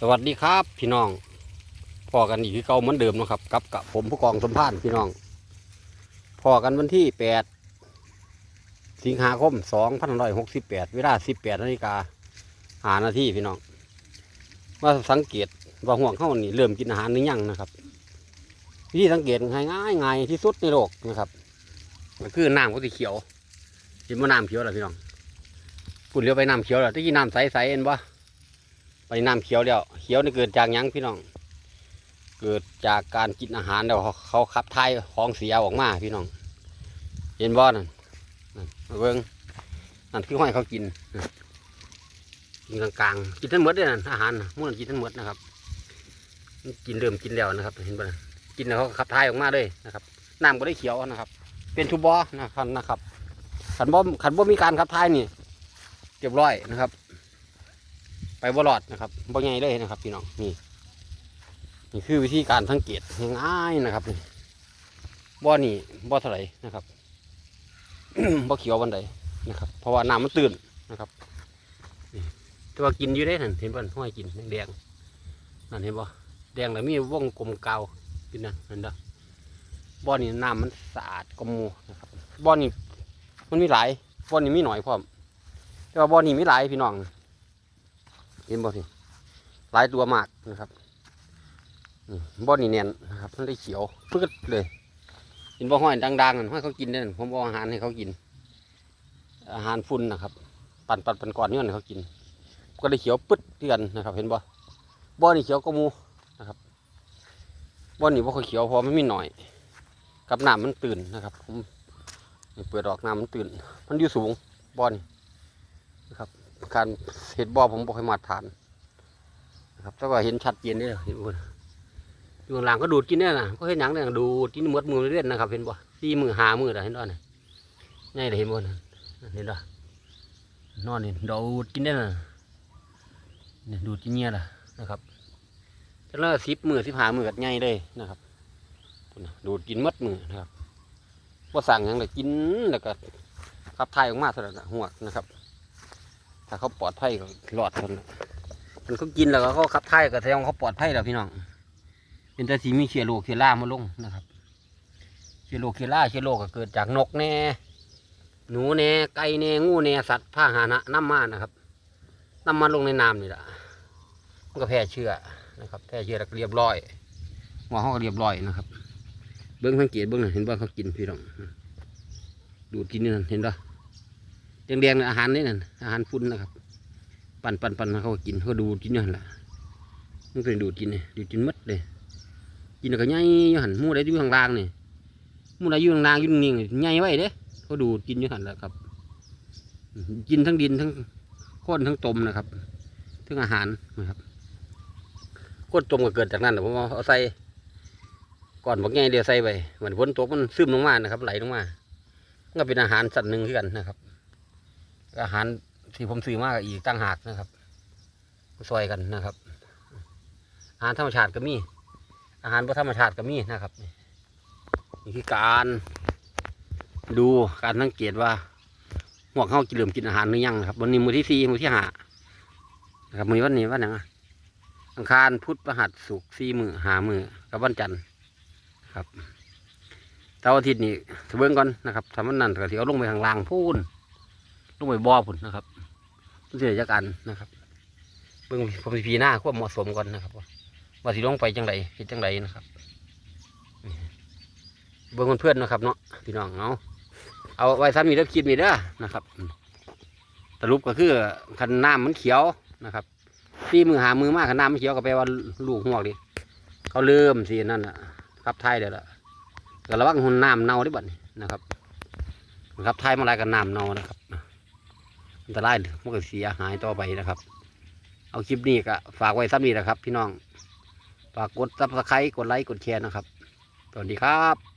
สวัสดีครับ พี่น้องพอกันอีกคือเก่าเหมือนเดิมนะครับ กับกับผมผู้กองสมพานพี่น้องพอกันวันที่แปดสิงหาคมสองพันร้อยหกสิบแปดเวลาสิบแปดนาฬิกาหานาทีพี่น้องว่าสังเกตว่าห่วงเข้านี่เริ่มกินอาหารหรือยังนะครับวิธีสังเกตง่ายง่ายง่ายที่สุดในโลกนะครับก็คือน้ำก็สีเขียวเห็นว่าน้ำเขียวเหรอพี่น้องปุ่นเลี้ยวไปน้ำเขียวเหรอที่กี้น้ำใสๆเห็นปะ ไปน้ำเขียวแล้วเขียวนี่เกิดจากยังพี่น้อง เกิดจากการกินอาหารแล้วเขาเขาขับถ่ายของเสียออกมาพี่น้อง เห็นบ่นั่นนั่นเบิ่งนั่นคือห้อยเขากินกินกลางๆกินทั้งหมดเลยนั่นอาหารมู่นั่นกินทั้งหมดนะครับ กินเริ่มกินแล้วนะครับ เห็นบ่นั่นกินแล้วเขาขับถ่ายออกมาเลยนะครับน้ำก็ได้เขียวนะครับ เป็นทูบอนะครับนะครับขันบ่ขันบ่มีการขับถ่ายนี่เรียบร้อยนะครับ ไปบ่รอดนะครับบ่ไงเลยนะครับ พี่น้องนี่นี่คือวิธีการสังเกตง่ายนะครับนี่บ่อนี่บ่อเท่าไหร่นะครับบ่อเขียวบันไดนะครับ เพราะว่าน้ำมันตื่นนะครับนี่แต่ว่ากินอยู่ได้นั่นเห็นบ่ห้อยกินแดงนั่นเห็นบ่แดงแล้วมีวงกลมเกาวกินนั่นเห็นด้อบ่อนี่น้ำมันสะอาดกว่าหมูนะครับบ่อนี่มันมีหลายบ่อนี่มีหน่อยพร้อมแต่ว่าบ่อนี่มีหลายพี่น้อง เห็นบ่สิหลายตัวมากนะครับบ่อนี่แน่นนะครับมันได้เขียวพืดเลยเห็นบ่ห้อยดังๆนั่นห้อยเขากินนั่นผมเอาอาหารให้เขากิน อาหารฝุ่นนะครับ ปั่นปั่นปั่นก่อนนี่มันเขากิน ก็ได้เขียวปึ๊ดเตือนนะครับ เห็นบ่บ่อนี่เขียวก็มูนะครับบ่อนี่บ่ค่อยเขียวเพอมันมีหน่อย กับน้ำมันตื่นนะครับ ผมเปิดออกน้ำมันตื่น มันอยู่สูงบ่อนี่นะครับ การเห็ดบ่อผมบอกให้มาตรฐานนะครับแต่ว่าเห็นชัดเจนเด้อเห็นบ่อยู่หลังก็ดูดกินเนี่ยนะก็เห็นหนังเนี่ยดูดกินมดมือเล่นนะครับ เห็นบ่สี่มือหามือเห็นบ่น่ะง่ายเลยเห็นบ่น่ะเห็นบ่นอนนี่ดูดกินเนี่ยนะเนี่ยดูดกินเนี่ยละนะครับแล้วสิบมือสิบหามือกับง่ายเลยนะครับดูดกินมดมือนะครับว่าสั่งหยังเลยกินแล้วก็ขับถ่ายออกมาเท่านั้นน่ะหัวนะครับ ถ้าเขาปลอดภัยก็รอดคนมันเขากินแล้วก็เขาขับถ่ายก็แสดงว่าเขาปลอดภัยแล้วพี่น้องเป็นแต่สีมีเชื้อโรคเชื้อรามาลงนะครับเชื้อโรคเชื้อราเชื้อโรคก็เกิดจากนกแน่หนูแน่ไก่แน่งูแน่สัตว์พาหานะน้ำมานะครับน้ำมาลงในน้ำนี่แหละมันก็แพร่เชื้อนะครับแพร่เชื้อแล้วก็เรียบร้อยหัวเขาก็เรียบร้อยนะครับ เบิ้องสังเกตเบิ้องน่ะเห็นว่าเขากินพี่น้องดูดกินนี่นั่นเห็นปะ แดงๆน่ะอาหารนี่นั่นอาหารฟุ้นนะครับ ปั่นปั่นปั่นเขาก็กินเขาดูดกินอยู่หันละมันเป็นดูดกินนี่ดูดกินหมดเลยกินแล้วก็ใหญ่อยู่หันหมูได้อยู่ข้างล่างนี่หมูได้อยู่ข้างล่างอยู่นิ่งๆใหญ่ไว้เด้เขาดูดกินอยู่หันแหละครับ กินทั้งดินทั้งข้นทั้งตมนะครับทั้งอาหารนะครับข้นตมก็เกิดจากนั้นนะผมเอาใส่ก่อนบอกไงเดียวใส่ไปเหมือนฝนตกมันซึมลงมานะครับ ไหลลงมา ก็เป็นอาหารสัตว์หนึ่งคือกันนะครับ อาหารที่ผมซื้อมากอีกตั้งหากนะครับซอยกันนะครับ อาหารธรรมชาติก็มี อาหารบ่ธรรมชาติก็มีนะครับนี่คือการดูการสังเกตว่าหัวเข้ากินเริ่มกินอาหารหรือยังนะครับ วันนี้มือที่สี่มือที่ห้านะครับมือวันนี้วันไหนอะอังคารพุธพฤหัสศุกสี่มือหามือกับวันจันทร์ครับเสาร์อาทิตย์นี่เบิ่งก่อนนะครับทำมันนั่นก็สิเอาลงไปข้างล่างพูน ลงไปบ่อผุนนะครับมันเสียจากอันนะครับ เบิ่งผมสิพีหน้าควบเหมาะสมก่อนนะครับ ว่าสิลงไปจังไรเฮ็ดจังไรนะครับเบิ่งเพื่อนนะครับเนาะพี่น้องเอาเอาไว้ซ้ำมีเด้อคิดมีเด้อนะครับสรุปก็คือคันน้ำมันเขียวนะครับตีมือหามือมากคันน้ำมันเขียวก็แปลว่าลูกหัวกดิเขาเริ่มสินั่นน่ะครับไทยเดี๋ยวละก็ระวังหุ่นน้ำเน่าด้บัดนี้นะครับครับไทยมาลายกับน้ำเนานะครับ อันตรายมันก็เสียหายต่อไปนะครับ เอาคลิปนี้ก็ฝากไว้ซ้ำนี้นะครับ พี่น้องฝากกดซับสไครต์กดไลค์กดแชร์นะครับ สวัสดีครับ